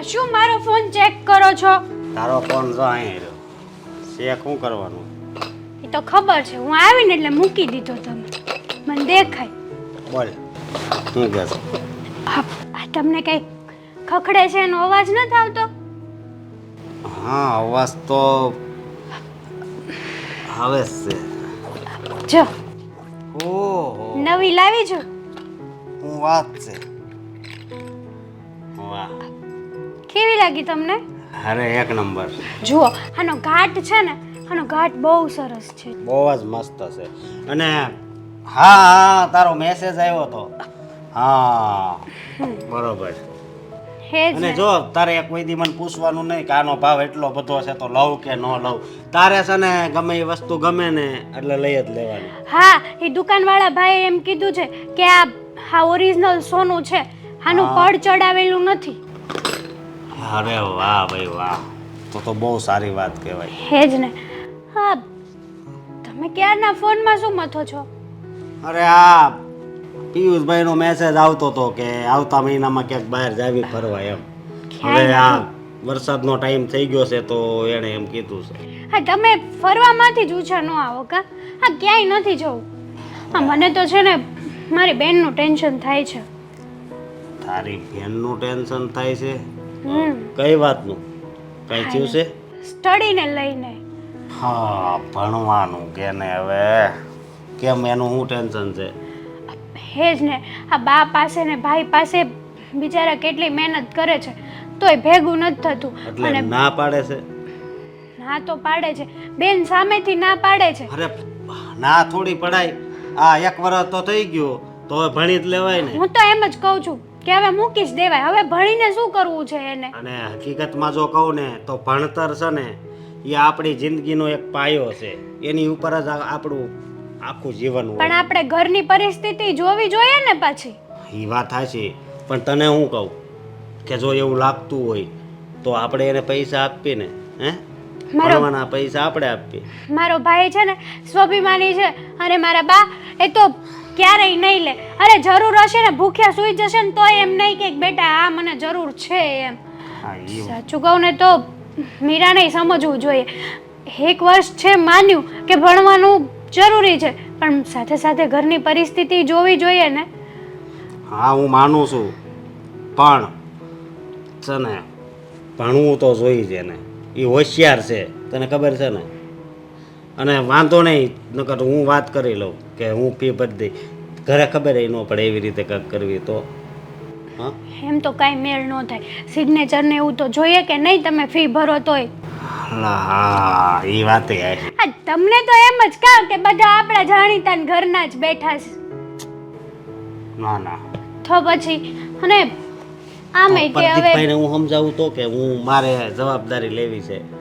આ શું મારો ફોન ચેક કરો છો? તારો ફોન જો અહીં રહ્યો. ચેક શું કરવાનું? એ તો ખબર છે હું આવીને એટલે મૂકી દીધો તમે. મને દેખાય. બોલ શું કહે આ તમને કઈ ખખડે છે એનો અવાજ નથી આવતો? હા અવાજ તો આવે જ છે. જો ઓ નવી લાવી છું હું વાત છે. વાહ. કેવી લાગી તમને? અરે એક નંબર. જુઓ આનો ઘાટ છે ને આનો ઘાટ બહુ સરસ છે. બહુ જ મસ્ત છે. અને હા હા તારો મેસેજ આવ્યો તો. હા બરોબર. અને ને. જો તારે કોઈ દી મને પૂછવાનું નહીં કે આનો ભાવ એટલો બધો છે તો લઉં કે ન લઉં. તારે છે ને ગમે એ વસ્તુ ગમે ને એટલે લઈ જ લેવાની. હા એ દુકાનવાળા ભાઈએ એમ કીધું છે કે આ હા ઓરિજિનલ સોનું છે આનું પડ ચડાવેલું નથી. અરે વાહ ભાઈ વાહ. તો તો બહુ સારી વાત કહેવાય. હે જ ને. હા તમે ક્યારના ફોનમાં શું મથો છો? અરે આ પિયુષભાઈનો મેસેજ આવતો હતો કે આવતા મહિનામાં ક્યાંક બહાર જાવી ફરવા એમ. હવે આ વરસાદનો ટાઈમ થઈ ગયો છે તો એણે એમ કીધું છે. હા તમે ફરવામાંથી જ ઉછા ન આવો કા? હા ક્યાંય નથી જવું. હા મને તો છે ને મારી બેનનું ટેન્શન થાય છે. તારી બેનનું ટેન્શન થાય છે? કઈ વાતનું? કઈ થયું છે? સ્ટડીને લઈને. હા ભણવાનું કે ને હવે? કેમ એનું શું ટેન્શન છે? હે જ ને આ બા પાસે ને ભાઈ પાસે બિચારા કેટલી મહેનત કરે છે તોય ભેગું નથી થતું. અને ના પાડે છે? ના તો પાડે છે. બેન સામેથી ના પાડે છે. અરે ના થોડી પડાય. આ એક વર્ષ તો થઈ ગયો તો ભણી જ લેવાય ને. હું તો એમ જ કહું છું. કે હવે મૂકીશ દેવાય. હવે ભણીને શું કરવું છે એને? અને હકીકતમાં જો કહું ને તો ભણતર છે ને એ આપણી જિંદગીનો એક પાયો છે. એની ઉપર જ આપણું આખું જીવન પણ આપણે ઘરની પરિસ્થિતિ જોવી જોઈએ ને પછી. એ વાત સાચી. પણ તને હું કહું કે જો એવું લાગતું હોય તો આપણે એને પૈસા આપીને હે? ભણવાના પૈસા આપણે આપીએ. મારો ભાઈ છે ને સ્વાભિમાની છે. અને મારા બા એ તો ક્યારેય નહીં લે. અરે જરૂર હશે ને ભૂખ્યા સૂઈ જશે ને તોય એમ નહીં કે બેટા આ મને જરૂર છે એમ. સાચું કહું ને તો મીરાને સમજવું જોઈએ. એક વર્ષ છે માન્યું કે ભણવાનું જરૂરી છે પણ સાથે સાથે ઘરની પરિસ્થિતિ જોવી જોઈએ ને. હા હું માનું છું. પણ છે ને ભણવું તો જોઈ છે ને એ હોશિયાર છે તને ખબર છે ને? અને વાંધો નહીં નકર હું વાત કરી લઉં કે હું ફી ભરી દઈ ઘરે ખબર એ ન પડે એવી રીતે કંઈક કરવી તો. એમ તો કાંઈ મેળ ન થાય. સિગ્નેચર ને એવું તો જોઈએ કે નહીં તમે ફી ભરો તોય? હા એ વાત તમને તો એમ જ કહો કે બધા આપણા જાણીતા ને ઘરના જ બેઠા છે. ના ના. તો પછી અને આમે કે હવે હું સમજાવું તો કે હું મારે જવાબદારી લેવી છે.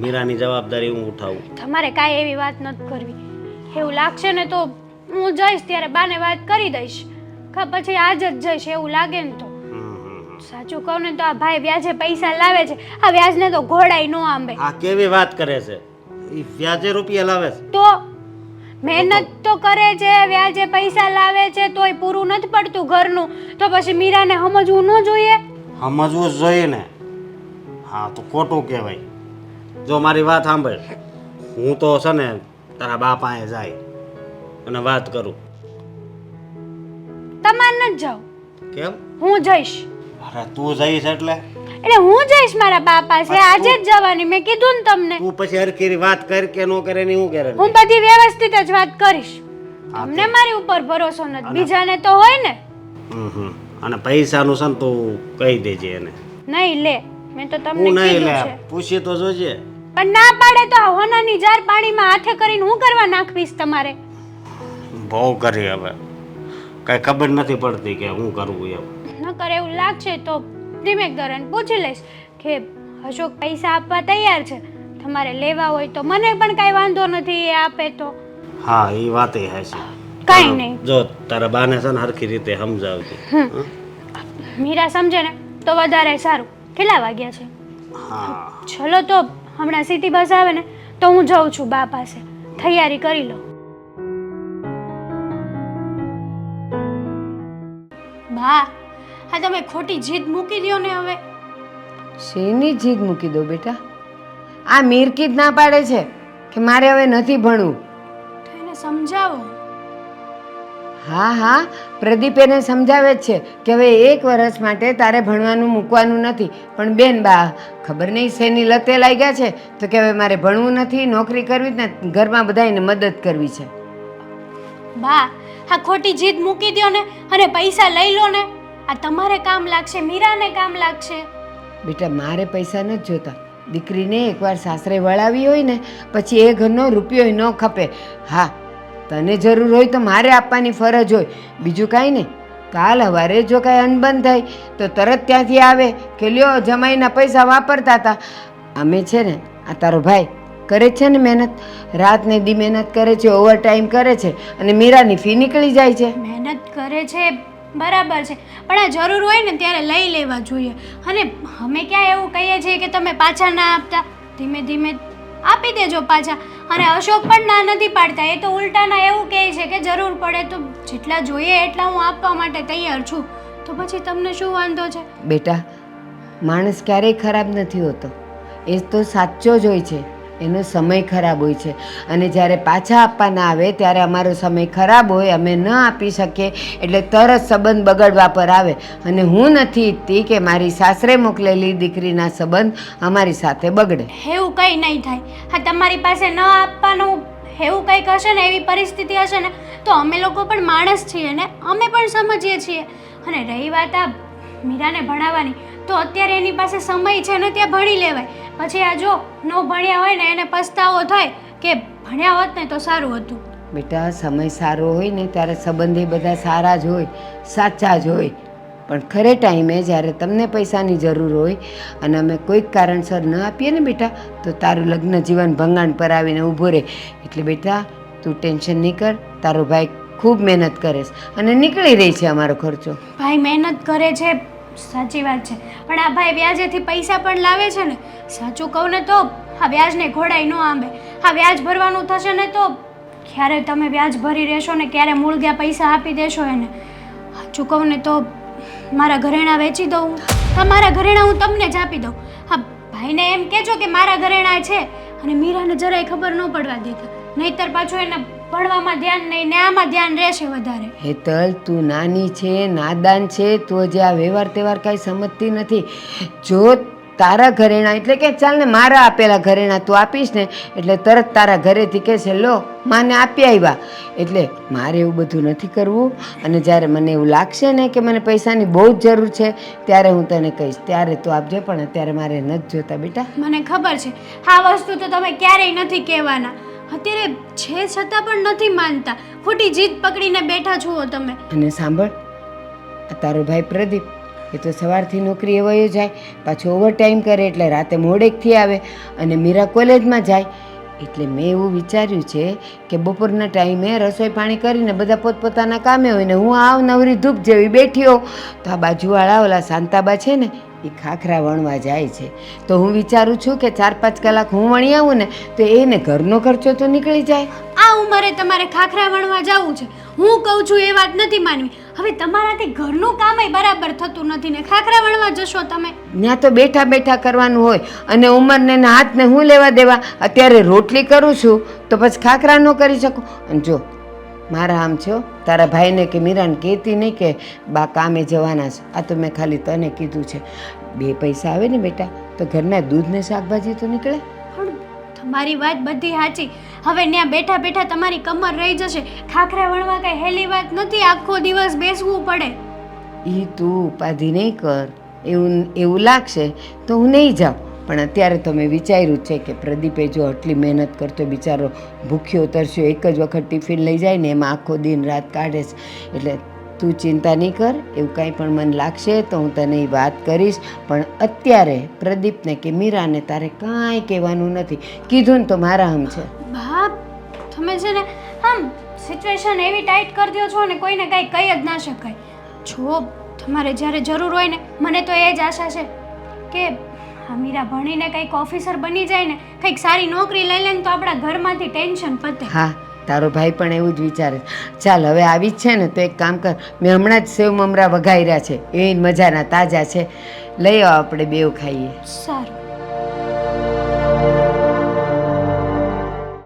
મીરાની જવાબદારી હું ઉઠાવું. તમારે કાંઈ એવી વાત નથી કરવી. એવું લાગશે ને તો હું જઈશ ત્યારે બાને વાત કરી દઈશ. કા પછી આજ જ જઈશ એવું લાગે ને તો. સાચું કહું ને તો આ ભાઈ વ્યાજે પૈસા લાવે છે. આ વ્યાજને તો ઘોડાય નો આંબે. આ કેવી વાત કરે છે? ઈ વ્યાજે રૂપિયા લાવે છે? તો મહેનત તો કરે છે વ્યાજે પૈસા લાવે છે તોય પૂરું નથી પડતું ઘરનું. તો પછી મીરાને સમજવું ન જોઈએ? સમજવું જ જોઈએ ને. હા તો ખોટું કહેવાય. જો મારી વાત સાંભળ હું તો છે ને તારા બા પાસે જાય અને વાત કરું. તમારે ન જાવ કેમ? હું જઈશ. અરે તું જઈશ એટલે? એટલે હું જઈશ મારા બા પાસે. આજે જ જવાની. મેં કીધું ને તમને. તું પછી હરખી વાત કર કે ન કરે ને હું કરે? હું બધી વ્યવસ્થિત જ વાત કરીશ. તમને મારી ઉપર ભરોસો નથી. બીજાને તો હોય ને. અને પૈસાનું છે ને તું કહી દેજે એને. નહીં લે. મેં તો તમને કીધું છે. પૂછી તો જોજે. પણ ના પાડે તો આ હોનાની જાર પાણીમાં હાથે કરીને હું કરવા નાખવીશ તમારે? બહુ કરી હવે. કઈ ખબર નથી પડતી કે હું કરવું એમ. નકર એવું લાગશે તો ધીમેક ધોરણ પૂછી લઈશ કે અશોક પૈસા આપવા તૈયાર છે? તમારે લેવા હોય તો મને પણ કાંઈ વાંધો નથી એ આપે તો. હા એ વાતે હશે કાંઈ નહીં. જો તારા બાને છે ને હરખી રીતે સમજાવતી હં? મીરા સમજે ને તો વધારે સારું. કેટલા વાગ્યા છે? હા. ચલો તો હમણાં સિટી બસ આવે ને તો હું જાઉં છું બા પાસે. તૈયારી કરી લો. બા હા તમે ખોટી જીદ મૂકી દો ને હવે. શેની જીદ મૂકી દો બેટા? આ મીરકી જ ના પાડે છે કે મારે હવે નથી ભણવું? તો એને સમજાવો. હા હા. પ્રદીપ એને સમજાવે જ છે કે હવે એક વર્ષ માટે તારે ભણવાનું મૂકવાનું નથી. પણ બેન બા ખબર નહીં શેની લતે લાગ્યા છે? તો કે હવે મારે ભણવું નથી નોકરી કરવી જ ને ઘરમાં બધાને મદદ કરવી છે. બા હા ખોટી જીદ મૂકી દો ને અને પૈસા લઈ લો ને. આ તમારે કામ લાગશે મીરાને કામ લાગશે. બેટા મારે પૈસા નથી જોતા. દીકરીને એકવાર સાસરે વળાવી હોય ને પછી એ ઘરનો રૂપિયો ન ખપે. હા તને જરૂર હોય તો મારે આપવાની ફરજ હોય. બીજું કાંઈ નહીં. કાલ હવારે જો કાંઈ અનબન થાય, તો તરત ત્યાંથી આવે કે લ્યો જમાઈના પૈસા વાપરતા હતા. અમે છે ને, આ તારો ભાઈ કરે છે ને મહેનત. રાત ને દી મહેનત કરે છે ઓવર ટાઈમ કરે છે અને મીરાની ફી નીકળી જાય છે. મહેનત કરે છે, બરાબર છે. પણ આ જરૂર હોય ને ત્યારે લઈ લેવા જોઈએ. અને અમે ક્યાં એવું કહીએ છીએ કે તમે પાછા ના આપતા. ધીમે ધીમે આપી દેજો પાછા. અને અશોક પણ ના નથી પાડતા. એ તો ઉલટાના એવું કહે છે કે જરૂર પડે તો જેટલા જોઈએ એટલા હું આપવા માટે તૈયાર છું. તો પછી તમને શું વાંધો છે? બેટા, માણસ ક્યારેય ખરાબ નથી હોતો. એ તો સાચો જ હોય છે. એનો સમય ખરાબ હોય છે. અને જ્યારે પાછા આપવાના આવે, ત્યારે અમારો સમય ખરાબ હોય, અમે ન આપી શકીએ, એટલે તરત સંબંધ બગડવા પર આવે. અને હું નથી ઈચ્છતી કે મારી સાસરે મોકલેલી દીકરીના સંબંધ અમારી સાથે બગડે. એવું કંઈ નહીં થાય. હા, તમારી પાસે ન આપવાનું એવું કંઈક હશે ને, એવી પરિસ્થિતિ હશે ને, તો અમે લોકો પણ માણસ છીએ ને, અમે પણ સમજીએ છીએ. અને રહી વાત આ મીરાને ભણાવવાની. તો અત્યારે એની પાસે સમય છે ને ત્યાં ભણી લેવાય. પછી આ જો ન ભણ્યા હોય ને એને પસ્તાવો થાય કે ભણ્યા હોત ને તો સારું હતું. બેટા સમય સારો હોય ને ત્યારે સંબંધી બધા સારા જ હોય સાચા જ હોય. પણ ખરે ટાઈમે જ્યારે તમને પૈસાની જરૂર હોય અને અમે કોઈક કારણસર ન આપીએ ને બેટા તો તારું લગ્ન જીવન ભંગાણ પર આવીને ઊભો રહે. એટલે બેટા તું ટેન્શન નહીં કર તારો ભાઈ ખૂબ મહેનત કરે છે અને નીકળી રહી છે અમારો ખર્ચો. ભાઈ મહેનત કરે છે સાચી વાત છે. પણ આ ભાઈ વ્યાજેથી પૈસા પણ લાવે છે ને, સાચું કહું ને તો આ વ્યાજને ઘોડાઈ ન આંબે. આ વ્યાજ ભરવાનું થશે ને તો ક્યારે તમે વ્યાજ ભરી રહેશો ને ક્યારે મૂળગ્યા પૈસા આપી દેશો એને. સાચું કહું ને તો મારા ઘરેણાં વેચી દઉં. હા, મારા ઘરેણાં હું તમને જ આપી દઉં. હા, ભાઈને એમ કહેજો કે મારા ઘરેણાં છે. અને મીરાને જરાય ખબર ન પડવા દેતા. નહીતર પાછું એને ભણવામાં ધ્યાન નહીં ને આમાં ધ્યાન રહેશે વધારે. હેતલ તું નાની છે નાદાન છે તું જે આ વ્યવહાર તહેવાર કાંઈ સમજતી નથી. જો તારા ઘરેણા એટલે કે ચાલ ને મારા આપેલા ઘરેણા તું આપીશ ને એટલે તરત તારા ઘરેથી કહે છે લો માને આપી આવ્યા એટલે મારે એવું બધું નથી કરવું અને જ્યારે મને એવું લાગશે ને કે મને પૈસાની બહુ જ જરૂર છે ત્યારે હું તને કહીશ ત્યારે તું આપજે પણ અત્યારે મારે નથી જોતા બેટા. મને ખબર છે આ વસ્તુ તો તમે ક્યારેય નથી કહેવાના. અત્યારે છે છતાં પણ નથી માનતા. ખોટી જીદ પકડીને બેઠા છો તમે. અને સાંભળ, આ તારો ભાઈ પ્રદીપ, એ તો સવારથી નોકરીએ વયો જાય, પાછો ઓવરટાઈમ કરે એટલે રાતે મોડેકથી આવે અને મીરા કોલેજમાં જાય. એટલે મેં એવું વિચાર્યું છે કે બપોરના ટાઈમે રસોઈ પાણી કરીને બધા પોતપોતાના કામે હોય ને હું આવ નવરી ધૂપ જેવી બેઠી હોઉં. તો આ બાજુવાળા ઓલા શાંતાબા છે ને એ ખાખરા વણવા જાય છે. તો હું વિચારું છું કે ચાર પાંચ કલાક હું વણી આવું ને તો એને ઘરનો ખર્ચો તો નીકળી જાય. આ ઉંમરે તમારે ખાખરા વણવા જવું છે. હું કહું છું એ વાત નથી માનવી. હવે તમારાથી ઘરનું કામય બરાબર થતું નથી ને ખાખરા વણવા જશો તમે. ત્યાં તો બેઠા બેઠા કરવાનું હોય અને ઉંમરને ને હાથને હું લેવા દેવા? અત્યારે રોટલી કરું છું તો પછી ખાખરા ન કરી શકું. અને જો મારા આમ છો? તારા ભાઈને કે મીરાને કહેતી નહીં કે બા કામે જવાના છે. આ તો મેં ખાલી તને કીધું છે. બે પૈસા આવે ને બેટા તો ઘરના દૂધને શાકભાજી તો નીકળે? તમારી વાત બધી સાચી. હવે ત્યાં બેઠા બેઠા તમારી કમર રહી જશે. ખાખરા વણવા કઈ હેલી વાત નથી આખો દિવસ બેસવું પડે. એ તું ઉપાધિ નહીં કર. એવું એવું લાગશે તો હું નહીં જાઉં. પણ અત્યારે તો મેં વિચાર્યું છે કે પ્રદીપે જો આટલી મહેનત કરતો બિચારો ભૂખ્યો તરસ્યો એક જ વખત ટિફિન લઈ જાય ને એમાં આખો દિન રાત કાઢે છે. એટલે તું ચિંતા નહીં કર, એવું કાંઈ પણ મને લાગશે તો હું તને એ વાત કરીશ. પણ અત્યારે પ્રદીપને કે મીરાને તારે કાંઈ કહેવાનું નથી. કીધું ને તો મારા હમ છે. બાપ, તમે છે ને આમ સિચ્યુએશન એવી ટાઈટ કરી દો છો ને કોઈને કાંઈ કહી જ ના શકાય. જો તમારે જ્યારે જરૂર હોય ને, મને તો એ જ આશા છે કે આ મીરા ભણીને કંઈક ઓફિસર બની જાય ને કંઈક સારી નોકરી લઈ લે ને તો આપણા ઘરમાંથી ટેન્શન પતે. હા તારો ભાઈ પણ એવું જ વિચારે. ચાલ હવે આવી જ છે ને તો એક કામ કર. મેં હમણાં જ સેવ મમરા વઘાર્યા છે. એ મજાના તાજા છે. લઈ આવો આપણે બેવ ખાઈએ. સારું.